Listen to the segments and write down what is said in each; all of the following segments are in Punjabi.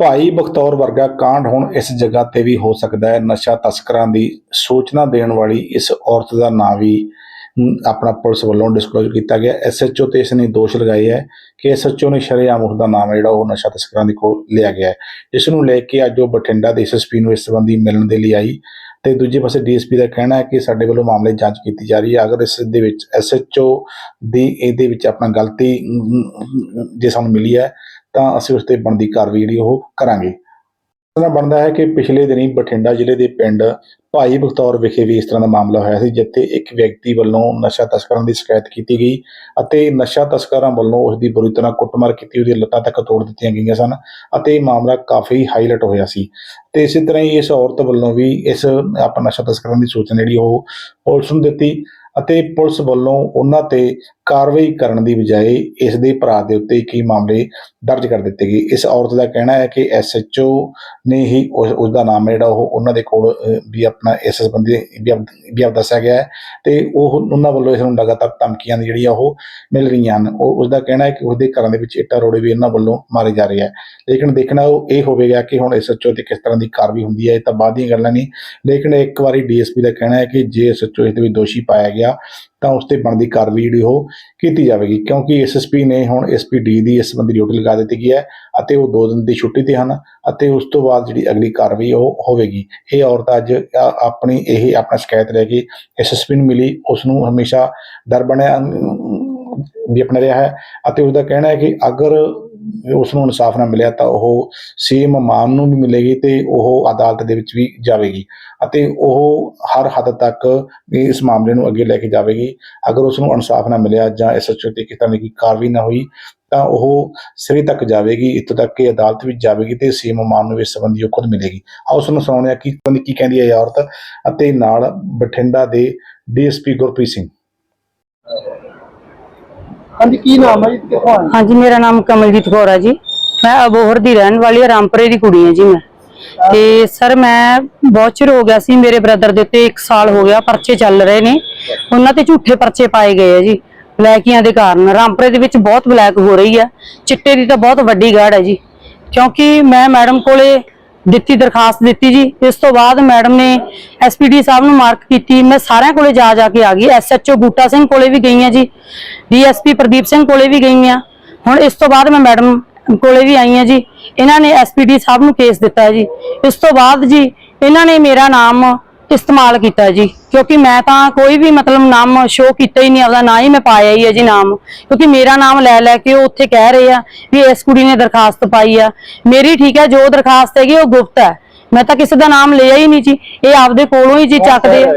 ਭਾਈ ਬਖਤੌਰ ਵਰਗਾ ਕਾਂਡ ਹੁਣ ਇਸ ਜਗ੍ਹਾ ਤੇ ਵੀ ਹੋ ਸਕਦਾ ਹੈ। ਨਸ਼ਾ ਤਸਕਰਾਂ ਦੀ ਸੂਚਨਾ ਦੇਣ ਵਾਲੀ ਇਸ ਔਰਤ ਦਾ ਨਾਂ ਵੀ ਆਪਣਾ ਪੁਲਿਸ ਵੱਲੋਂ ਡਿਸਕਲੋਜ਼ ਕੀਤਾ ਗਿਆ। ਐਸਐਚਓ ਤੇ ਇਸ ਨੇ ਦੋਸ਼ ਲਗਾਏ ਹੈ ਕਿ ਐਸਐਚਓ ਨੇ ਸ਼ਰੇਆਮ ਉਸ ਦਾ ਨਾਮ ਹੈ ਜਿਹੜਾ ਉਹ ਨਸ਼ਾ ਤਸਕਰਾਂ ਦੇ ਕੋਲ ਲਿਆ ਗਿਆ ਹੈ। ਇਸ ਨੂੰ ਲੈ ਕੇ ਅੱਜ ਉਹ ਬਠਿੰਡਾ ਦੇ ਐਸਐਸਪੀ ਨੂੰ ਇਸ ਸੰਬੰਧੀ ਮਿਲਣ ਦੇ ਲਈ ਆਈ ਤੇ ਦੂਜੇ ਪਾਸੇ ਡੀਐਸਪੀ ਦਾ ਕਹਿਣਾ ਹੈ ਕਿ ਸਾਡੇ ਵੱਲੋਂ ਮਾਮਲੇ ਜਾਂਚ ਕੀਤੀ ਜਾ ਰਹੀ ਹੈ। ਅਗਰ ਇਸ ਦੇ ਵਿੱਚ ਐਸਐਚਓ ਦੀ ਇਹਦੇ ਵਿੱਚ ਆਪਣਾ ਗਲਤੀ ਜੇ ਸਾਨੂੰ ਮਿਲੀ ਹੈ ਤਾਂ ਅਸੀਂ ਉਸ ਤੇ ਬਣਦੀ ਕਾਰਵਾਈ ਜਿਹੜੀ ਉਹ ਕਰਾਂਗੇ। ਇਸ ਤਰ੍ਹਾਂ ਬਣਦਾ ਹੈ ਕਿ ਪਿਛਲੇ ਦਿਨੀ ਬਠਿੰਡਾ ਜ਼ਿਲ੍ਹੇ ਦੇ ਪਿੰਡ ਭਾਈ ਬਖਤੌਰ ਵਿਖੇ ਵੀ ਇਸ ਤਰ੍ਹਾਂ ਦਾ ਮਾਮਲਾ ਹੋਇਆ ਸੀ, ਜਿੱਥੇ ਇੱਕ ਵਿਅਕਤੀ ਵੱਲੋਂ ਨਸ਼ਾ ਤਸਕਰਾਂ ਦੀ ਸ਼ਿਕਾਇਤ ਕੀਤੀ ਗਈ ਅਤੇ ਨਸ਼ਾ ਤਸਕਰਾਂ ਵੱਲੋਂ ਉਸ ਦੀ ਬੁਰੀ ਤਰ੍ਹਾਂ ਕੁੱਟਮਾਰ ਕੀਤੀ, ਉਹਦੀਆਂ ਲੱਤਾਂ ਤੱਕ ਤੋੜ ਦਿੱਤੀਆਂ ਗਈਆਂ ਸਨ ਅਤੇ ਇਹ ਮਾਮਲਾ ਕਾਫੀ ਹਾਈਲਾਈਟ ਹੋਇਆ ਸੀ। ਤੇ ਇਸੇ ਤਰ੍ਹਾਂ ਹੀ ਇਸ ਔਰਤ ਵੱਲੋਂ ਵੀ ਇਸ ਆਪਣਾ ਨਸ਼ਾ ਤਸਕਰਾਂ ਦੀ ਸੂਚਨਾ ਜਿਹੜੀ ਉਹ ਪੁਲਿਸ ਨੂੰ ਦਿੱਤੀ ਅਤੇ ਪੁਲਿਸ ਵੱਲੋਂ ਉਹਨਾਂ ਤੇ ਕਾਰਵਾਈ ਕਰਨ ਦੀ ਬਜਾਏ ਇਸ ਦੇ ਭਰਾ ਦੇ ਉੱਤੇ ਕੀ ਮਾਮਲੇ ਦਰਜ ਕਰ ਦਿੱਤੇ ਗਏ। ਇਸ ਔਰਤ ਦਾ ਕਹਿਣਾ ਹੈ ਕਿ ਐਸਐਚਓ ਨੇ ਹੀ ਉਸ ਦਾ ਨਾਮ ਹੈ ਜਿਹੜਾ ਉਹ ਉਹਨਾਂ ਦੇ ਕੋਲ ਵੀ ਆਪਣਾ ਇਸ ਸੰਬੰਧੀ ਵੀ ਆਪ- ਦੱਸਿਆ ਗਿਆ ਹੈ ਤੇ ਉਹ ਉਹਨਾਂ ਵੱਲੋਂ ਇਸ ਨੂੰ ਲਗਾਤਾਰ ਧਮਕੀਆਂ ਦੀ ਜਿਹੜੀਆਂ ਉਹ ਮਿਲ ਰਹੀਆਂ ਹਨ। ਉਹ ਉਸ ਦਾ ਕਹਿਣਾ ਹੈ ਕਿ ਉਹਦੇ ਘਰਾਂ ਦੇ ਵਿੱਚ ਇੱਟਾਂ ਰੋੜੇ ਵੀ ਇਹਨਾਂ ਵੱਲੋਂ ਮਾਰੇ ਜਾ ਰਹੇ ਹੈ। ਲੇਕਿਨ ਦੇਖਣਾ ਉਹ ਇਹ ਹੋਵੇਗਾ ਕਿ ਹੁਣ ਐਸਐਚਓ ਤੇ ਕਿਸ ਤਰ੍ਹਾਂ ਦੀ ਕਾਰਵਾਈ ਹੁੰਦੀ ਹੈ, ਇਹ ਤਾਂ ਬਾਅਦ ਦੀਆਂ ਗੱਲਾਂ ਨਹੀਂ ਲੇਕਿਨ ਇੱਕ ਵਾਰੀ ਡੀਐਸਪੀ ਦਾ ਕਹਿਣਾ ਹੈ ਕਿ ਜੇ ਐਸਐਚਓ ਇਸ ਦੇ ਵਿੱਚ ਦੋਸ਼ੀ ਪਾਇਆ ਗਿਆ, ਤਾਂ ਉਸ ਤੇ ਬਣਦੀ ਕਾਰਵਾਈ ਜਿਹੜੀ ਉਹ ਕੀਤੀ ਜਾਵੇਗੀ ਕਿਉਂਕਿ ਐਸਐਸਪੀ ਨੇ ਹੁਣ ਐਸਪੀਡੀ ਦੀ ਇਸ ਸੰਬੰਧੀ ਡਿਊਟੀ ਲਗਾ ਦਿੱਤੀ ਗਈ ਹੈ ਅਤੇ ਉਹ 2 ਦਿਨ ਦੀ ਛੁੱਟੀ ਤੇ ਹਨ ਅਤੇ ਉਸ ਤੋਂ ਬਾਅਦ ਜਿਹੜੀ ਅਗਲੀ ਕਾਰਵਾਈ ਉਹ ਹੋਵੇਗੀ। ਇਹ ਔਰਤ ਅੱਜ ਆ- ਆਪਣੀ ਇਹ ਆਪਣਾ ਸ਼ਿਕਾਇਤ ਲੈ ਕੇ ਐਸਐਸਪੀ ਨੂੰ ਮਿਲੀ ਉਸ ਨੂੰ ਹਮੇਸ਼ਾ ਡਰ ਬਣਿਆ ਅਮ, ਵੀ ਆਪਣਾ ਰਿਹਾ ਹੈ ਅਤੇ ਉਸ ਦਾ ਕਹਿਣਾ ਹੈ ਕਿ ਅਗਰ ਉਸ ਨੂੰ ਇਨਸਾਫ ਨਾ ਮਿਲਿਆ ਤਾਂ ਉਹ ਸੇਮ ਮਾਨ ਨੂੰ ਵੀ ਮਿਲੇਗੀ ਤੇ ਉਹ ਅਦਾਲਤ ਦੇ ਵਿੱਚ ਵੀ ਜਾਵੇਗੀ ਅਤੇ ਉਹ ਹਰ ਹੱਦ ਤੱਕ ਇਸ ਮਾਮਲੇ ਨੂੰ ਅੱਗੇ ਲੈ ਕੇ ਜਾਵੇਗੀ। ਅਗਰ ਉਸ ਨੂੰ ਇਨਸਾਫ ਨਾ ਮਿਲਿਆ ਜਾਂ ਐਸਐਚਓ ਤੇ ਕਿਸ ਤਰ੍ਹਾਂ ਦੀ ਕਾਰਵਾਈ ਨਾ ਹੋਈ ਤਾਂ ਉਹ ਸਿਰੇ ਤੱਕ ਜਾਵੇਗੀ, ਇੱਥੋਂ ਤੱਕ ਕਿ ਅਦਾਲਤ ਵਿੱਚ ਜਾਵੇਗੀ ਤੇ ਸੇਮ ਮਾਨ ਨੂੰ ਇਸ ਸੰਬੰਧੀ ਉਹ ਖੁਦ ਮਿਲੇਗੀ। ਆਓ ਉਸ ਨੂੰ ਸੁਣਾਉਂਦੇ ਹਾਂ ਕਿ ਕੀ ਕਹਿੰਦੀ ਹੈ ਇਹ ਔਰਤ ਅਤੇ ਨਾਲ ਬਠਿੰਡਾ ਦੇ ਡੀਐਸਪੀ ਗੁਰਪ੍ਰੀਤ ਸਿੰਘ। ਹਾਂਜੀ, ਕੀ ਨਾਮ ਹੈ ਜੀ ਕਿੱਥੋਂ ਆਏ ਹਾਂਜੀ, ਮੇਰਾ ਨਾਮ ਕਮਲਜੀਤ ਕੌਰ ਹੈ ਜੀ। ਮੈਂ ਅਬੋਹਰ ਦੀ ਰਹਿਣ ਵਾਲੀ ਹਾਂ, ਰਾਮਪੁਰੇ ਦੀ ਕੁੜੀ ਹਾਂ ਜੀ ਮੈਂ। ਤੇ ਸਰ, ਮੈਂ ਬਹੁਤ ਚਿਰ ਹੋ ਗਿਆ ਸੀ ਮੇਰੇ ਬ੍ਰਦਰ ਦੇ ਉੱਤੇ 1 ਸਾਲ ਹੋ ਗਿਆ ਪਰਚੇ ਚੱਲ ਰਹੇ ਨੇ। ਉਹਨਾਂ ਤੇ ਝੂਠੇ ਪਰਚੇ ਪਾਏ ਗਏ ਆ ਜੀ, ਬਲੈਕੀਆਂ ਦੇ ਕਾਰਨ। ਰਾਮਪੁਰੇ ਦੇ ਵਿੱਚ ਬਹੁਤ ਬਲੈਕ ਹੋ ਰਹੀ ਆ। ਚਿੱਟੇ ਦੀ ਤਾਂ ਬਹੁਤ ਵੱਡੀ ਗਾੜ ਹੈ ਜੀ। ਕਿਉਂਕਿ ਮੈਂ ਮੈਡਮ ਕੋਲੇ ਦਿੱਤੀ ਦਰਖਾਸਤ ਦਿੱਤੀ ਜੀ। ਇਸ ਤੋਂ ਬਾਅਦ ਮੈਡਮ ਨੇ ਐਸਪੀਡੀ ਸਾਹਿਬ ਨੂੰ ਮਾਰਕ ਕੀਤੀ। ਮੈਂ ਸਾਰਿਆਂ ਕੋਲੇ ਜਾ ਜਾ ਕੇ ਆ ਗਈ। ਐਸਐਚਓ ਬੂਟਾ ਸਿੰਘ ਕੋਲੇ ਵੀ ਗਈ ਹਾਂ ਜੀ। ਡੀਐਸਪੀ ਪ੍ਰਦੀਪ ਸਿੰਘ ਕੋਲੇ ਵੀ ਗਈ ਹਾਂ। ਹੁਣ ਇਸ ਤੋਂ ਬਾਅਦ ਮੈਂ ਮੈਡਮ ਕੋਲੇ ਵੀ ਆਈ ਹਾਂ ਜੀ। ਇਹਨਾਂ ਨੇ ਐਸਪੀਡੀ ਸਾਹਿਬ ਨੂੰ ਕੇਸ ਦਿੱਤਾ ਜੀ। ਇਸ ਤੋਂ ਬਾਅਦ ਜੀ, ਇਹਨਾਂ ਨੇ ਮੇਰਾ ਨਾਮ ਇਸਤੇਮਾਲ ਕੀਤਾ ਜੀ, ਕਿਉਂਕਿ ਮੈਂ ਤਾਂ ਕੋਈ ਵੀ ਮਤਲਬ ਨਾਮ ਸ਼ੋ ਕੀਤਾ ਹੀ ਨਹੀਂ, ਆਪਦਾ ਨਾ ਹੀ ਮੈਂ ਪਾਇਆ ਹੀ ਹੈ ਜੀ ਨਾਮ। ਕਿਉਂਕਿ ਮੇਰਾ ਨਾਮ ਲੈ ਲੈ ਕੇ ਉਹ ਉੱਥੇ ਕਹਿ ਰਹੇ ਆ ਵੀ ਇਸ ਕੁੜੀ ਨੇ ਦਰਖਾਸਤ ਪਾਈ ਆ। ਮੇਰੀ ਠੀਕ ਹੈ, ਜੋ ਦਰਖਾਸਤ ਹੈਗੀ ਉਹ ਗੁਪਤ ਹੈ। ਮੈਂ ਤਾਂ ਕਿਸੇ ਦਾ ਨਾਮ ਲਿਆ ਹੀ ਨਹੀਂ ਜੀ। ਇਹ ਆਪਦੇ ਕੋਲੋਂ ਹੀ ਜੀ ਚੱਕਦੇ ਆ।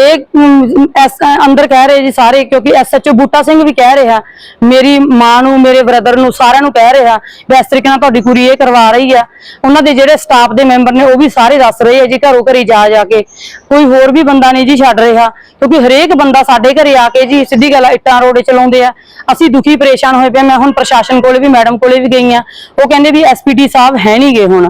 ਇਹ ਅਮ, ਐਸ- ਅੰਦਰ ਕਹਿ ਰਹੇ ਜੀ ਸਾਰੇ ਕਿਉਂਕਿ ਐਸਐਚਓ ਬੂਟਾ ਸਿੰਘ ਵੀ ਕਹਿ ਰਿਹਾ ਮੇਰੀ ਮਾਂ ਨੂੰ ਮੇਰੇ ਬ੍ਰਦਰ ਨੂੰ ਸਾਰਿਆਂ ਨੂੰ ਕਹਿ ਰਿਹਾ ਵੀ ਇਸ ਤਰੀਕੇ ਨਾਲ ਤੁਹਾਡੀ ਕੁੜੀ ਇਹ ਕਰਵਾ ਰਹੀ ਆ। ਉਹਨਾਂ ਦੇ ਜਿਹੜੇ ਸਟਾਫ ਦੇ ਮੈਂਬਰ ਨੇ ਉਹ ਵੀ ਸਾਰੇ ਦੱਸ ਰਹੇ ਆ ਜੀ ਘਰੋਂ ਘਰੀ ਜਾ ਜਾ ਕੇ। ਕੋਈ ਹੋਰ ਵੀ ਬੰਦਾ ਨਹੀਂ ਜੀ ਛੱਡ ਰਿਹਾ ਕਿਉਂਕਿ ਹਰੇਕ ਬੰਦਾ ਸਾਡੇ ਘਰੇ ਆ ਕੇ ਜੀ ਸਿੱਧੀ ਗੱਲ ਆ, ਇੱਟਾਂ ਰੋੜੇ ਚਲਾਉਂਦੇ ਆ। ਅਸੀਂ ਦੁਖੀ ਪਰੇਸ਼ਾਨ ਹੋਏ ਪਏ ਮੈਂ ਹੁਣ ਪ੍ਰਸ਼ਾਸਨ ਕੋਲੇ ਵੀ ਮੈਡਮ ਕੋਲੇ ਵੀ ਗਈ ਆ। ਉਹ ਕਹਿੰਦੇ ਵੀ ਐਸਪੀਡੀ ਸਾਹਿਬ ਹੈ ਨਹੀਂ ਗੇ ਹੁਣ।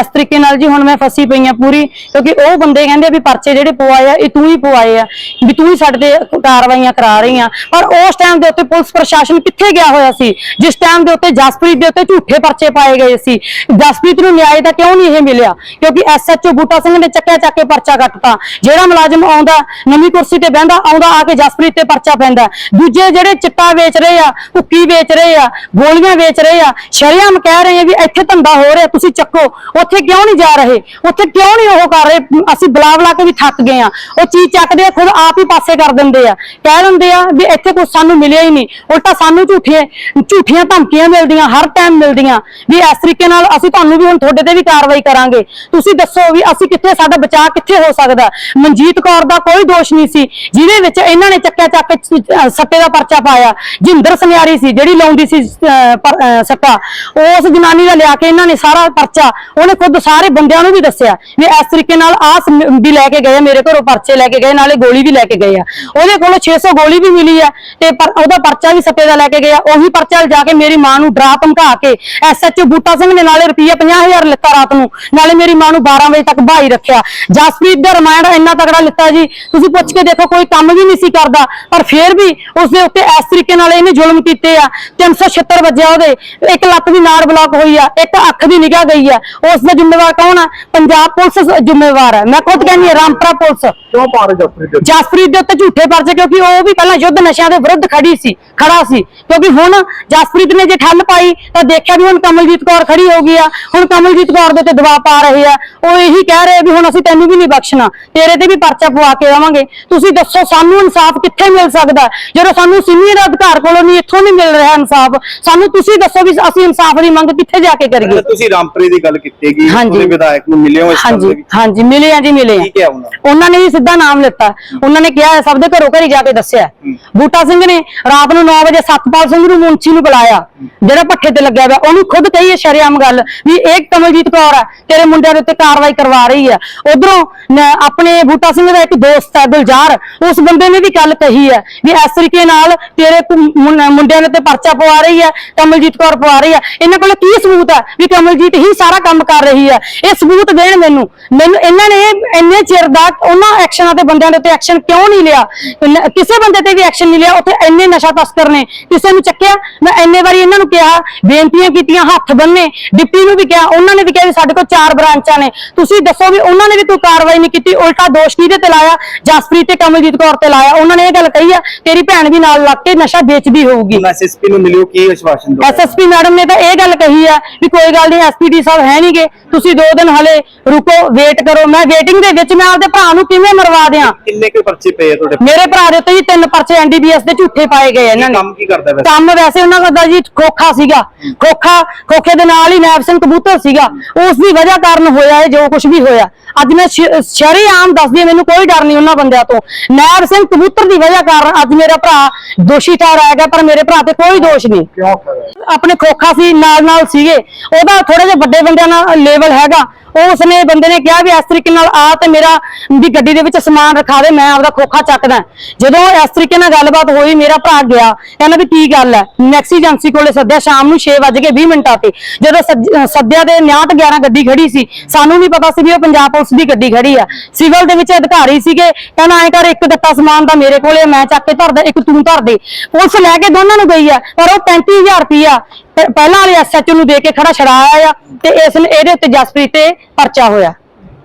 ਇਸ ਤਰੀਕੇ ਨਾਲ ਜੀ ਹੁਣ ਮੈਂ ਫਸੀ ਪਈਆਂ ਪੂਰੀ, ਕਿਉਂਕਿ ਉਹ ਬੰਦੇ ਕਹਿੰਦੇ ਵੀ ਪਰਚੇ ਜਿਹੜੇ ਪਵਾਏ ਆ, ਇਹ ਤੂੰ ਹੀ ਪਵਾਏ ਆ, ਵੀ ਤੂੰ ਹੀ ਸਾਡੇ ਤੇ ਕਾਰਵਾਈਆਂ ਕਰਾ ਰਹੀ ਆ। ਪਰ ਉਸ ਟਾਈਮ ਦੇ ਉੱਤੇ ਪੁਲਿਸ ਪ੍ਰਸ਼ਾਸਨ ਕਿੱਥੇ ਗਿਆ ਹੋਇਆ ਸੀ? ਜਿਸ ਟਾਈਮ ਦੇ ਉੱਤੇ ਜਸਪ੍ਰੀਤ ਦੇ ਉੱਤੇ ਝੂਠੇ ਪਰਚੇ ਪਾਏ ਗਏ ਸੀ। ਜਸਪ੍ਰੀਤ ਨੂੰ ਨਿਆਂ ਤਾਂ ਕਿਉਂ ਨਹੀਂ ਇਹ ਮਿਲਿਆ? ਕਿਉਂਕਿ ਐਸਐਚਓ ਬੂਟਾ ਸਿੰਘ ਨੇ ਚੱਕਿਆ ਚੱਕ ਕੇ ਪਰਚਾ ਕੱਟਤਾ। ਜਿਹੜਾ ਮੁਲਾਜ਼ਮ ਆਉਂਦਾ, ਨਵੀਂ ਕੁਰਸੀ ਤੇ ਬਹਿੰਦਾ, ਆਉਂਦਾ ਆ ਕੇ ਜਸਪ੍ਰੀਤ ਤੇ ਪਰਚਾ ਪੈਂਦਾ। ਦੂਜੇ ਜਿਹੜੇ ਚਿੱਟਾ ਵੇਚ ਰਹੇ ਆ, ਭੁੱਕੀ ਵੇਚ ਰਹੇ ਆ, ਗੋਲੀਆਂ ਵੇਚ ਰਹੇ ਆ, ਸ਼ਰਿਆਮ ਕਹਿ ਰਹੇ ਆ ਵੀ ਇੱਥੇ ਧੰਦਾ ਹੋ ਰਿਹਾ, ਤੁਸੀਂ ਚੱਕੋ। ਉੱਥੇ ਕਿਉਂ ਨਹੀਂ ਜਾ ਰਹੇ? ਉੱਥੇ ਕਿਉਂ ਨਹੀਂ ਉਹ ਕਰ ਰਹੇ? ਅਸੀਂ ਬੁਲਾ ਬੁਲਾ ਕੇ ਵੀ ਥੱਕ ਗਏ ਆ ਉਹ ਚੀਜ਼ ਚੱਕਦੇ ਆ ਖੁਦ ਆਪ ਹੀ ਪਾਸੇ ਕਰ ਦਿੰਦੇ ਆ। ਕਹਿ ਦਿੰਦੇ ਆ ਵੀ ਇੱਥੇ ਕੁਝ ਸਾਨੂੰ ਮਿਲਿਆ ਹੀ ਨਹੀਂ। ਉਲਟਾ ਸਾਨੂੰ ਝੂਠੇ ਝੂਠੀਆਂ ਧਮਕੀਆਂ ਮਿਲਦੀਆਂ ਹਰ ਟਾਈਮ ਮਿਲਦੀਆਂ। ਵੀ ਇਸ ਤਰੀਕੇ ਨਾਲ ਅਸੀਂ ਤੁਹਾਨੂੰ ਵੀ ਹੁਣ ਤੁਹਾਡੇ ਤੇ ਵੀ ਕਾਰਵਾਈ ਕਰਾਂਗੇ। ਤੁਸੀਂ ਦੱਸੋ ਵੀ ਅਸੀਂ ਕਿੱਥੇ ਸਾਡਾ ਬਚਾਅ ਕਿੱਥੇ ਹੋ ਸਕਦਾ? ਮਨਜੀਤ ਕੌਰ ਦਾ ਕੋਈ ਦੋਸ਼ ਨਹੀਂ ਸੀ ਜਿਹਦੇ ਵਿੱਚ ਇਹਨਾਂ ਨੇ ਚੱਕਿਆ ਚੱਕ ਕੇ ਸੱਟੇ ਦਾ ਪਰਚਾ ਪਾਇਆ। ਜਿੰਦਰ ਸੁਨਿਆਰੀ ਸੀ ਜਿਹੜੀ ਲਾਉਂਦੀ ਸੀ ਅਹ, ਸੱਟਾ। ਉਸ ਜਨਾਨੀ ਦਾ ਲਿਆ ਕੇ ਇਹਨਾਂ ਨੇ ਸਾਰਾ ਪਰਚਾ। ਉਹਨੇ ਖੁਦ ਸਾਰੇ ਬੰਦਿਆਂ ਨੂੰ ਨੂੰ ਵੀ ਦੱਸਿਆ ਵੀ ਇਸ ਤਰੀਕੇ ਨਾਲ ਆਹ ਵੀ ਲੈ ਕੇ ਗਏ ਆ, ਮੇਰੇ ਘਰੋਂ ਪਰਚੇ ਲੈ ਕੇ ਗਏ ਨਾਲੇ ਗੋਲੀ ਵੀ ਲੈ ਕੇ ਗਏ ਆ। ਉਹਦੇ ਕੋਲੋਂ 600 ਗੋਲੀ ਵੀ ਮਿਲੀ ਆ ਤੇ ਪਰ ਉਹਦਾ ਪਰਚਾ ਵੀ ਸੱਪੇ ਦਾ ਲੈ ਕੇ ਗਿਆ। ਉਹੀ ਪਰਚਾ ਜਾ ਕੇ ਮੇਰੀ ਮਾਂ ਨੂੰ ਡਰਾ ਧਮਕਾ ਕੇ ਐਸਐਚਓ ਬੂਟਾ ਸਿੰਘ ਨੇ ਨਾਲੇ ਰੁਪਈਆ 50000 ਲਿੱਤਾ ਰਾਤ ਨੂੰ। ਨਾਲੇ ਮੇਰੀ ਮਾਂ ਨੂੰ 12 ਵਜੇ ਤੱਕ ਭਾਈ ਰੱਖਿਆ। ਜਸਪ੍ਰੀਤ ਦਾ ਰਿਮਾਂਡ ਇੰਨਾ ਤਗੜਾ ਲਿੱਤਾ ਜੀ ਤੁਸੀਂ ਪੁੱਛ ਕੇ ਦੇਖੋ ਕੋਈ ਕੰਮ ਵੀ ਨਹੀਂ ਸੀ ਕਰਦਾ। ਪਰ ਫੇਰ ਵੀ ਉਸ ਦੇ ਉੱਤੇ ਇਸ ਤਰੀਕੇ ਨਾਲ ਇਹਨੇ ਜ਼ੁਲਮ ਕੀਤੇ ਆ। 376 ਵੱਜਿਆ ਉਹਦੇ। ਇੱਕ ਲੱਤ ਦੀ ਨਾੜ ਬਲੌਕ ਹੋਈ ਆ ਇੱਕ ਅੱਖ ਦੀ ਨਿਗਾਹ ਗਈ ਆ। ਉਸ ਦਾ ਜ਼ਿੰਮੇਵਾਰ ਕੌਣ ਆ? ਪੰਜਾਬ ਪੁਲਿਸ ਜ਼ਿੰਮੇਵਾਰ ਹੈ। ਮੈਂ ਖੁਦ ਕਹਿੰਦੀ ਹਾਂ ਰਾਮਪੁਰਾ ਪੁਲਿਸ। ਕਿਉਂ ਪਾ ਰਹੇ ਜਫਰੀ ਦੇ ਜਸਪ੍ਰੀਤ ਦੇ ਉੱਤੇ ਝੂਠੇ ਪਰਚੇ ਕਿਉਂਕਿ ਉਹ ਵੀ ਪਹਿਲਾਂ ਯੁੱਧ ਨਸ਼ਿਆਂ ਦੇ ਵਿਰੁੱਧ ਖੜੀ ਸੀ ਖੜਾ ਸੀ। ਕਿਉਂਕਿ ਹੁਣ ਜਸਪ੍ਰੀਤ ਨੇ ਜੇ ਠੱਲ ਪਾਈ ਤਾਂ ਦੇਖਿਆ ਵੀ ਹੁਣ ਕਮਲਜੀਤ ਕੌਰ ਖੜੀ ਹੋ ਗਈ ਆ। ਹੁਣ ਕਮਲਜੀਤ ਕੌਰ ਦੇ ਉੱਤੇ ਦਬਾਅ ਪਾ ਰਹੇ ਆ। ਉਹ ਇਹੀ ਕਹਿ ਰਹੇ ਵੀ ਹੁਣ ਅਸੀਂ ਤੈਨੂੰ ਵੀ ਨਹੀਂ ਬਖਸ਼ਣਾ। ਤੇਰੇ ਤੇ ਵੀ ਪਰਚਾ ਪਵਾ ਕੇ ਆਵਾਂਗੇ। ਤੁਸੀਂ ਦੱਸੋ ਸਾਨੂੰ ਇਨਸਾਫ ਕਿੱਥੇ ਮਿਲ ਸਕਦਾ? ਜਦੋਂ ਸਾਨੂੰ ਸੀਨੀਅਰ ਅਧਿਕਾਰ ਕੋਲੋਂ ਨਹੀਂ ਇੱਥੋਂ ਨਹੀਂ ਮਿਲ ਰਿਹਾ ਇਨਸਾਫ। ਸਾਨੂੰ ਤੁਸੀਂ ਦੱਸੋ ਵੀ ਅਸੀਂ ਇਨਸਾਫ ਦੀ ਮੰਗ ਕਿੱਥੇ ਜਾ ਕੇ ਕਰੀਏ? ਤੁਸੀਂ ਰਾਮਪੁਰੇ ਦੀ ਗੱਲ ਕੀਤੀ ਹੈਗੀ। ਉਹਦੇ ਵਿਧਾਇਕ ਨੂੰ ਮਿਲੇ ਹੋ ਇਸ ਗੱਲ ਦੇ ਹਾਂਜੀ ਵਿੱਚ? ਹਾਂਜੀ ਮਿਲੇ ਆ ਜੀ ਮਿਲੇ ਆ। ਕੀ ਕਿਹਾ ਉਹਨਾਂ ਨੇ? ਉਹਨਾਂ ਨੇ ਵੀ ਸਿੱਧਾ ਨਾਮ ਲਿੱਤਾ। ਉਹਨਾਂ ਨੇ ਕਿਹਾ ਸਭ ਦੇ ਘਰੋਂ ਘਰੀ ਜਾ ਕੇ ਦੱਸਿਆ। ਬੂਟਾ ਸਿੰਘ ਨੇ ਰਾਤ ਨੂੰ 9 ਵਜੇ ਸਤਪਾਲ ਸਿੰਘ ਨੂੰ ਮੁੰਸ਼ੀ ਨੂੰ ਬੁਲਾਇਆ। ਜਿਹੜਾ ਪੱਠੇ ਤੇ ਲੱਗਿਆ ਹੋਇਆ ਉਹਨੂੰ ਖੁਦ ਕਹੀ ਹੈ ਸ਼ਰੇਆਮ ਗੱਲ ਵੀ ਇਹ ਕਮਲਜੀਤ ਕੌਰ ਆ ਤੇਰੇ ਮੁੰਡਿਆਂ ਦੇ ਉੱਤੇ ਕਾਰਵਾਈ ਕਰਵਾ ਰਹੀ ਆ। ਉਧਰੋਂ ਆਪਣੇ ਬੂਟਾ ਸਿੰਘ ਦਾ ਇੱਕ ਦੋਸਤ ਹੈ ਗੁਲਜ਼ਾਰ ਉਸ ਬੰਦੇ ਨੇ ਵੀ ਗੱਲ ਕਹੀ ਹੈ ਵੀ ਇਸ ਤਰੀਕੇ ਨਾਲ ਤੇਰੇ ਕੁ- ਮੁੰ- ਮੁੰਡਿਆਂ ਦੇ ਉੱਤੇ ਪਰਚਾ ਪਵਾ ਰਹੀ ਹੈ ਕਮਲਜੀਤ ਕੌਰ ਪਵਾ ਰਹੀ ਹੈ ਇਹਨਾਂ ਕੋਲ ਕੀ ਸਬੂਤ ਹੈ ਵੀ ਕਮਲਜੀਤ ਹੀ ਸਾਰਾ ਕੰਮ ਕਰ ਰਹੀ ਹੈ ਇਹ ਸਬੂਤ ਦੇਣ ਮੈਨੂੰ। ਮੈਨੂੰ ਇਹਨਾਂ ਨੇ ਇੰਨੇ ਚਿਰ ਦਾ ਉਹਨਾਂ ਐਕਸ਼ਨਾਂ ਤੇ ਬੰਦਿਆਂ ਦੇ ਉੱਤੇ ਐਕਸ਼ਨ ਕਿਉਂ ਨਹੀਂ ਲਿਆ? ਕਿਸੇ ਬੰਦੇ ਤੇ ਵੀ ਐਕਸ਼ਨ ਨਹੀਂ ਲਿਆ ਉੱਥੇ ਇੰਨੇ ਨਸ਼ਾ ਤਸਕਰ ਨੇ। ਕਿਸੇ ਨੂੰ ਚੱਕਿਆ? ਮੈਂ ਇੰਨੇ ਵਾਰੀ ਇਹਨਾਂ ਨੂੰ ਕਿਹਾ ਬੇਨਤੀਆਂ ਕੀਤੀਆਂ ਹੱਥ ਬੰਨੇ। ਡਿਪਟੀ ਨੂੰ ਵੀ ਕਿਹਾ ਉਹਨਾਂ ਨੇ ਵੀ ਕਿਹਾ ਵੀ ਸਾਡੇ ਕੋਲ ਚਾਰ ਬ੍ਰਾਂਚਾਂ ਨੇ। ਤੁਸੀਂ ਦੱਸੋ ਵੀ ਉਹਨਾਂ ਨੇ ਵੀ ਕੋਈ ਕਾਰਵਾਈ ਨਹੀਂ ਕੀਤੀ ਉਲਟਾ ਦੋਸ਼ ਕਿਹਦੇ ਤੇ ਲਾਇਆ? ਜਸਪ੍ਰੀਤ ਤੇ ਕਮਲਜੀਤ ਕੌਰ ਤੇ ਲਾਇਆ। ਉਹਨਾਂ ਨੇ ਇਹ ਗੱਲ ਕਹੀ ਆ ਤੇਰੀ ਭੈਣ ਵੀ ਨਾਲ ਲੱਗ ਕੇ ਨਸ਼ਾ ਵੇਚਦੀ ਹੋਊਗੀ। ਐਸਐਸਪੀ ਨੂੰ ਮਿਲਿਓ ਕੀ ਵਿਸ਼ਵਾਸਨ ਦੋ ਐਸਐਸਪੀ ਮੈਡਮ ਨੇ ਤਾਂ ਇਹ ਗੱਲ ਕਹੀ ਆ ਵੀ ਕੋਈ ਗੱਲ ਨਹੀਂ ਐਸਪੀਡੀ ਸਾਹਿਬ ਹੈ ਨਹੀਂਗੇ ਤੁਸੀਂ ਦੋ ਦਿਨ ਹਲੇ ਰੁਕੋ ਵੇਟ ਕਰੋ। ਮੈਂ ਵੇਟਿੰਗ ਦੇ ਵਿੱਚ ਮੈਂ ਆਪਦੇ ਭਰਾ ਨੂੰ ਕਿਵੇਂ ਮਰਵਾ ਦਿਆਂ? ਕਿੰਨੇ ਕੁ ਪਰਚੇ ਪਏ ਆ ਤੁਹਾਡੇ ਮੇਰੇ ਭਰਾ ਦੇ ਉੱਤੇ ਜੀ ਤਿੰਨ ਪਰਚੇ ਐਨਡੀਬੀਐਸ ਦੇ ਝੂਠੇ ਪਾਏ ਗਏ ਇਹਨਾਂ ਨੇ। ਕੰਮ ਕੀ ਕਰਦਾ ਵੈਸੇ? ਕੰਮ ਵੈਸੇ ਉਹਨਾਂ ਦਾ ਜੀ ਖੋਖਾ ਸੀਗਾ। ਖੋਖਾ ਖੋਖੇ ਦੇ ਨਾਲ ਹੀ ਨੈਬ ਸਿੰਘ ਕਬੂਤਰ ਸੀਗਾ। ਉਸ ਦੀ ਵਜ੍ਹਾ ਕਾਰਨ ਹੋਇਆ ਇਹ ਜੋ ਕੁਝ ਵੀ ਹੋਇਆ। ਅੱਜ ਮੈਂ ਸ਼ਰੀ ਆਮ ਦੱਸਦੀ ਹਾਂ ਮੈਨੂੰ ਕੋਈ ਡਰ ਨਹੀਂ ਉਹਨਾਂ ਬੰਦਿਆਂ ਤੋਂ। ਨੈਬ ਸਿੰਘ ਕਬੂਤਰ ਦੀ ਵਜ੍ਹਾ ਕਾਰਨ ਅੱਜ ਮੇਰਾ ਭਰਾ ਦੋਸ਼ੀ ਠਹਿਰਾਇਆ ਗਿਆ ਪਰ ਮੇਰੇ ਭਰਾ ਤੇ ਕੋਈ ਦੋਸ਼ ਨਹੀਂ। ਕਿਉਂ? ਆਪਣੇ ਖੋਖਾ ਸੀ ਨਾਲ ਨਾਲ ਸੀਗੇ। ਉਹਦਾ ਥੋੜੇ ਜਿਹੇ ਵੱਡੇ ਬੰਦਿਆਂ ਨਾਲ ਲੈਵਲ ਹੈਗਾ। ਉਸ ਨੇ ਬੰਦੇ ਨੇ ਕਿਹਾ ਵੀ ਇਸ ਤਰੀਕੇ ਨਾਲ ਆ ਤੇ ਮੇਰਾ ਵੀ ਗੱਡੀ ਦੇ ਵਿੱਚ ਸਮਾਨ ਰਖਾ ਦੇ ਮੈਂ ਆਪਦਾ ਖੋਖਾ ਚੱਕਦਾ। ਜਦੋਂ ਇਸ ਤਰੀਕੇ ਨਾਲ ਗੱਲਬਾਤ ਹੋਈ ਮੇਰਾ ਭਰਾ ਗਿਆ ਕਹਿੰਦਾ ਵੀ ਕੀ ਗੱਲ ਹੈ? ਨੈਕਸੀ ਏਜੰਸੀ ਕੋਲੇ ਸੱਦਿਆ ਸ਼ਾਮ ਨੂੰ 6:20 ਮਿੰਟਾਂ ਤੇ। ਜਦੋਂ ਸੱਦਿਆ ਤੇ 6911 ਗੱਡੀ ਖੜੀ ਸੀ ਸਾਨੂੰ ਨਹੀਂ ਪਤਾ ਸੀ ਵੀ ਉਹ ਪੰਜਾਬ ਪੁਲਿਸ ਦੀ ਗੱਡੀ ਖੜੀ ਆ। ਸਿਵਲ ਦੇ ਵਿੱਚ ਅਧਿਕਾਰੀ ਸੀਗੇ ਕਹਿੰਦਾ ਐ ਕਰ ਇੱਕ ਗੱਟਾ ਸਮਾਨ ਦਾ ਮੇਰੇ ਕੋਲੇ ਆ, ਮੈਂ ਚੱਕ ਕੇ ਧਰਦਾ ਇੱਕ ਤੂੰ ਧਰ ਦੇ। ਪੁਲਿਸ ਲੈ ਕੇ ਦੋਨਾਂ ਨੂੰ ਗਈ ਆ ਪਰ ਉਹ 35000 ਰੁਪਇਆ ਪ- ਪਹਿਲਾਂ ਵਾਲੇ ਐਸਐਚਓ ਨੂੰ ਦੇ ਕੇ ਖੜਾ ਛੜਾਇਆ ਆ ਤੇ ਇਸ ਨੇ ਇਹਦੇ ਉੱਤੇ ਜਸਪ੍ਰੀਤ ਤੇ ਪਰਚਾ ਹੋਇਆ।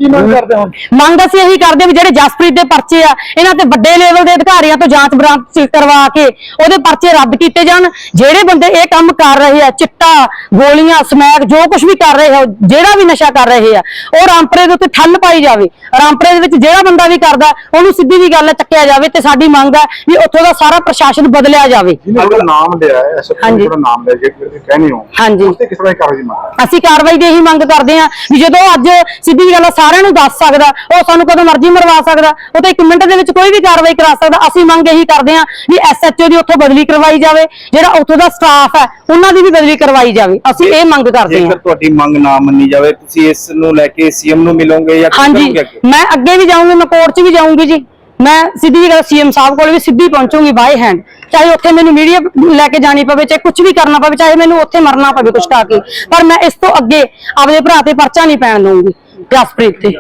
ਕੀ ਮੰਗ ਕਰਦੇ ਹੁਣ ਮੰਗ ਅਸੀਂ ਇਹੀ ਕਰਦੇ ਵੀ ਜਿਹੜੇ ਜਸਪ੍ਰੀਤ ਦੇ ਪਰਚੇ ਆ ਇਹਨਾਂ ਤੇ ਵੱਡੇ ਲੈਵਲ ਦੇ ਅਧਿਕਾਰੀਆਂ ਤੋਂ ਜਾਂਚ ਬਰਾਂਚ ਕਰਵਾ ਕੇ ਉਹਦੇ ਪਰਚੇ ਰੱਦ ਕੀਤੇ ਜਾਣ। ਜਿਹੜੇ ਬੰਦੇ ਇਹ ਕੰਮ ਕਰ ਰਹੇ ਆ ਚਿੱਟਾ ਗੋਲੀਆਂ ਸਮੈਕ ਜੋ ਕੁਝ ਵੀ ਕਰ ਰਹੇ ਆ ਜਿਹੜਾ ਵੀ ਨਸ਼ਾ ਕਰ ਰਹੇ ਆ ਉਹ ਰਾਮਪਰੇ ਦੇ ਉੱਤੇ ਠੱਲ ਪਾਈ ਜਾਵੇ। ਰਾਮਪਰੇ ਦੇ ਵਿੱਚ ਜਿਹੜਾ ਬੰਦਾ ਵੀ ਕਰਦਾ ਉਹਨੂੰ ਸਿੱਧੀ ਜੀ ਗੱਲ ਹੈ, ਚੱਕਿਆ ਜਾਵੇ ਤੇ ਸਾਡੀ ਮੰਗ ਹੈ ਵੀ ਉੱਥੋਂ ਦਾ ਸਾਰਾ ਪ੍ਰਸ਼ਾਸਨ ਬਦਲਿਆ ਜਾਵੇ। ਜਿਹਨੇ ਉਹਦਾ ਨਾਮ ਲਿਆ ਹੈ ਐਸਐਚਓ ਹਾਂਜੀ। ਜਿਹੜਾ ਨਾਮ ਲਿਆ ਜਿਹੜੇ ਕਹਿੰਦੇ ਹੋ ਹਾਂਜੀ। ਉਸ ਤੇ ਕਿਸ ਤਰ੍ਹਾਂ ਦੀ ਕਾਰਵਾਈ ਮੰਗ ਅਸੀਂ ਕਾਰਵਾਈ ਦੀ ਇਹੀ ਮੰਗ ਕਰਦੇ ਹਾਂ ਵੀ ਜਦੋਂ ਅੱਜ ਸਿੱਧੀ ਗੱਲ ਆ, ਸਾਰਿਆਂ ਨੂੰ ਦੱਸ ਸਕਦਾ ਉਹ ਸਾਨੂੰ ਕਦੋਂ ਮਰਜ਼ੀ ਮਰਵਾ ਸਕਦਾ ਉਹ ਤਾਂ ਇੱਕ ਮਿੰਟ ਦੇ ਵਿੱਚ ਕੋਈ ਵੀ ਕਾਰਵਾਈ ਕਰਾ ਸਕਦਾ ਅਸੀਂ ਮੰਗ ਇਹੀ ਕਰਦੇ ਹਾਂ ਵੀ ਐਸਐਚਓ ਦੀ ਉੱਥੋਂ ਬਦਲੀ ਕਰਵਾਈ ਜਾਵੇ ਜਿਹੜਾ ਉੱਥੋਂ ਦਾ ਸਟਾਫ ਹੈ ਉਹਨਾਂ ਦੀ ਵੀ ਬਦਲੀ ਕਰਵਾਈ ਜਾਵੇ ਅਸੀਂ ਇਹ ਮੰਗ ਕਰਦੇ ਹਾਂ। ਜੇਕਰ ਤੁਹਾਡੀ ਮੰਗ ਨਾ ਮੰਨੀ ਜਾਵੇ ਤੁਸੀਂ ਇਸ ਨੂੰ ਲੈ ਕੇ ਸੀਐਮ ਨੂੰ ਮਿਲੋਗੇ ਜਾਂ ਹਾਂਜੀ? ਮੈਂ ਅੱਗੇ ਵੀ ਜਾਊਂਗੀ ਮੈਂ ਕੋਰਟ 'ਚ ਵੀ ਜਾਊਂਗੀ ਜੀ। ਮੈਂ ਸਿੱਧੀ ਜਿਹੀ ਗੱਲ ਸੀਐਮ ਸਾਹਿਬ ਕੋਲ ਵੀ ਸਿੱਧੀ ਪਹੁੰਚੂਗੀ ਬਾਈ ਹੈਂਡ ਚਾਹੇ ਉੱਥੇ ਮੈਨੂੰ ਮੀਡੀਆ ਲੈ ਕੇ ਜਾਣੀ ਪਵੇ ਚਾਹੇ ਕੁਝ ਵੀ ਕਰਨਾ ਪਵੇ ਚਾਹੇ ਮੈਨੂੰ ਉੱਥੇ ਮਰਨਾ ਪਵੇ ਕੁਝ ਖਾ ਕੇ। ਪਰ ਮੈਂ ਇਸ ਤੋਂ ਅੱਗੇ ਆਪਦੇ ਭਰਾ ਤੇ ਪਰਚਾ ਨਹੀਂ ਪੈਣ ਦਊਂਗੀ। ਜਸਪ੍ਰੀਤ ਤੇ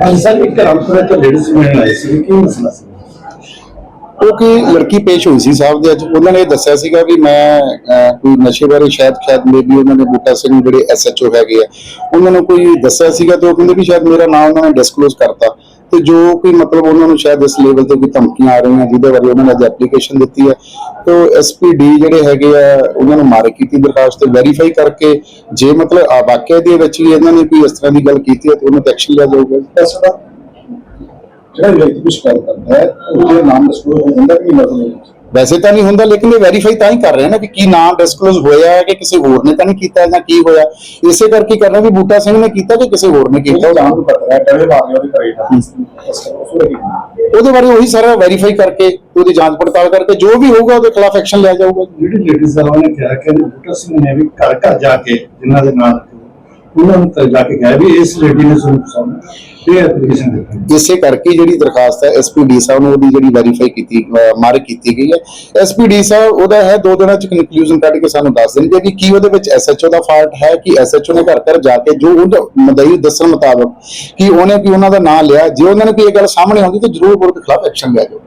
ਹਾਂਜੀ ਸਰ ਇੱਕ ਰਾਮਪੁਰਾ ਤੋਂ ਲੇਡੀਜ਼ ਮਿਲਣ ਆਏ ਸੀ ਕੀ ਮਸਲਾ ਸੀ? ਉਹ ਕਿ ਲੜਕੀ ਪੇਸ਼ ਹੋਈ ਸੀ ਸਾਹਿਬ ਦੇ ਅੱਜ। ਉਹਨਾਂ ਨੇ ਇਹ ਦੱਸਿਆ ਸੀਗਾ ਵੀ ਮੈਂ ਅਹ, ਕੋਈ ਨਸ਼ੇ ਬਾਰੇ ਸ਼ਾਇਦ ਸ਼ਾਇਦ ਮੇਬੀ ਉਹਨਾਂ ਨੇ ਬੂਟਾ ਸਿੰਘ ਜਿਹੜੇ ਐਸਐਚਓ ਹੈਗੇ ਆ ਉਹਨਾਂ ਨੂੰ ਕੋਈ ਦੱਸਿਆ ਸੀਗਾ ਤੇ ਉਹ ਕਹਿੰਦੇ ਵੀ ਸ਼ਾਇਦ ਮੇਰਾ ਨਾਮ ਉਹਨਾਂ ਨੇ ਡਿਸਕਲੋਜ਼ ਕਰਤਾ। ਤੇ ਜੋ ਕੋਈ ਮਤਲਬ ਉਹਨਾਂ ਨੂੰ ਸ਼ਾਇਦ ਇਸ ਲੈਵਲ ਤੇ ਕੋਈ ਧਮਕੀਆਂ ਆ ਰਹੀਆਂ, ਜਿਹਦੇ ਬਾਰੇ ਉਹਨਾਂ ਨੇ ਅੱਜ ਐਪਲੀਕੇਸ਼ਨ ਦਿੱਤੀ ਹੈ, ਤੇ ਐਸਪੀਡੀ ਜਿਹੜੇ ਹੈਗੇ ਆ, ਉਹਨਾਂ ਨੂੰ ਮਾਰ ਕੀਤੀ ਦਰਖਾਸਤ ਤੇ ਵੈਰੀਫਾਈ ਕਰਕੇ ਜੇ ਮਤਲਬ, ਆ ਵਾਕਿਆ ਦੇ ਵਿੱਚ ਵੀ ਇਹਨਾਂ ਨੇ ਕੋਈ ਇਸ ਤਰ੍ਹਾਂ ਦੀ ਗੱਲ ਕੀਤੀ ਹੈ, ਤੇ ਉਹਨਾਂ ਤੇ ਐਕਸ਼ਨ ਲਿਆ ਜਾਊਗਾ। ਜਿਹੜਾ ਵਿਅਕਤੀ ਕੁਝ ਕਰਦਾ ਹੈ, ਉਹਦੇ ਨਾਮ ਡਿਸਕਲੋਜ਼ ਹੋ ਜਾਂਦਾ ਕਿ ਮਤਲਬ ਵੈਸੇ ਤਾਂ ਨਹੀਂ ਹੁੰਦਾ ਲੇਕਿਨ ਇਹ ਵੈਰੀਫਾਈ ਤਾਂ ਹੀ ਕਰ ਰਹੇ ਨਾ ਕਿ ਕੀ ਨਾਮ ਡਿਸਕਲੋਜ਼ ਹੋਇਆ ਹੈ ਕਿ ਕਿਸੇ ਹੋਰ ਨੇ ਤਾਂ ਨਹੀਂ ਕੀਤਾ ਜਾਂ ਕੀ ਹੋਇਆ। ਇਸੇ ਕਰਕੇ ਕਰ ਰਹੇ ਵੀ ਬੂਟਾ ਸਿੰਘ ਨੇ ਕੀਤਾ ਕਿ ਕਿਸੇ ਹੋਰ ਨੇ ਕੀਤਾ ਉਹ ਜਾਣ ਨੂੰ। ਪਤਾ ਹੈ ਡਰੇ ਬਾਰੇ ਉਹਦੇ ਕਰੇ ਉਹਦੇ ਬਾਰੇ ਉਹੀ ਸਾਰਾ ਵੈਰੀਫਾਈ ਕਰਕੇ ਉਹਦੀ ਜਾਂਚ ਪੜਤਾਲ ਕਰਕੇ ਜੋ ਵੀ ਹੋਊਗਾ ਉਹਦੇ ਖਿਲਾਫ ਐਕਸ਼ਨ ਲਿਆ ਜਾਊਗਾ। ਜਿਹੜੀ ਲੇਡੀਜ਼ ਉਹਨੇ ਕਿਹਾ ਕਿ ਬੂਟਾ ਸਿੰਘ ਨੇ ਵੀ ਘਰ ਘਰ ਜਾ ਕੇ ਜਿਨ੍ਹਾਂ ਦੇ ਨਾਲ ਉਹਨਾਂ ਨੂੰ ਜਾ ਕੇ ਕਿਹਾ ਵੀ ਇਸ ਲੇਡੀ ਨੇ ਸਾਨੂੰ ਪਸੰਦ ਇਹ ਐਪਲੀਕੇਸ਼ਨ ਦਿੱਤੀ ਇਸੇ ਕਰਕੇ ਜਿਹੜੀ ਦਰਖਾਸਤ ਹੈ ਐਸਪੀਡੀ ਸਾਹਿਬ ਨੂੰ ਉਹਦੀ ਜਿਹੜੀ ਵੈਰੀਫਾਈ ਕੀਤੀ ਮਾਰਕ ਕੀਤੀ ਗਈ ਹੈ। ਐਸਪੀਡੀ ਸਾਹਿਬ, ਉਹਦਾ ਹੈ ਦੋ ਦਿਨਾਂ ਚ ਕਨਕਲੂਜਨ ਕੱਢ ਕੇ ਸਾਨੂੰ ਦੱਸ ਦੇਣਗੇ ਕਿ ਕੀ ਉਹਦੇ ਵਿੱਚ ਐਸਐਚਓ ਦਾ ਫਾਲਟ ਹੈ, ਕਿ ਐਸਐਚਓ ਨੇ ਘਰ ਘਰ ਜਾ ਕੇ ਜੋ ਉਹਦਾ ਮਦਈ ਦੱਸਣ ਮੁਤਾਬਕ ਕਿ ਉਹਨੇ, ਕਿ ਉਹਨਾਂ ਦਾ ਨਾਂ ਲਿਆ। ਜੇ ਉਹਨਾਂ ਨੇ ਕੋਈ ਇਹ ਗੱਲ ਸਾਹਮਣੇ ਆਉਂਦੀ ਤਾਂ ਜ਼ਰੂਰ ਉਹਦੇ ਖਿਲਾਫ ਐਕਸ਼ਨ ਲਿਆ ਜਾਊਗਾ।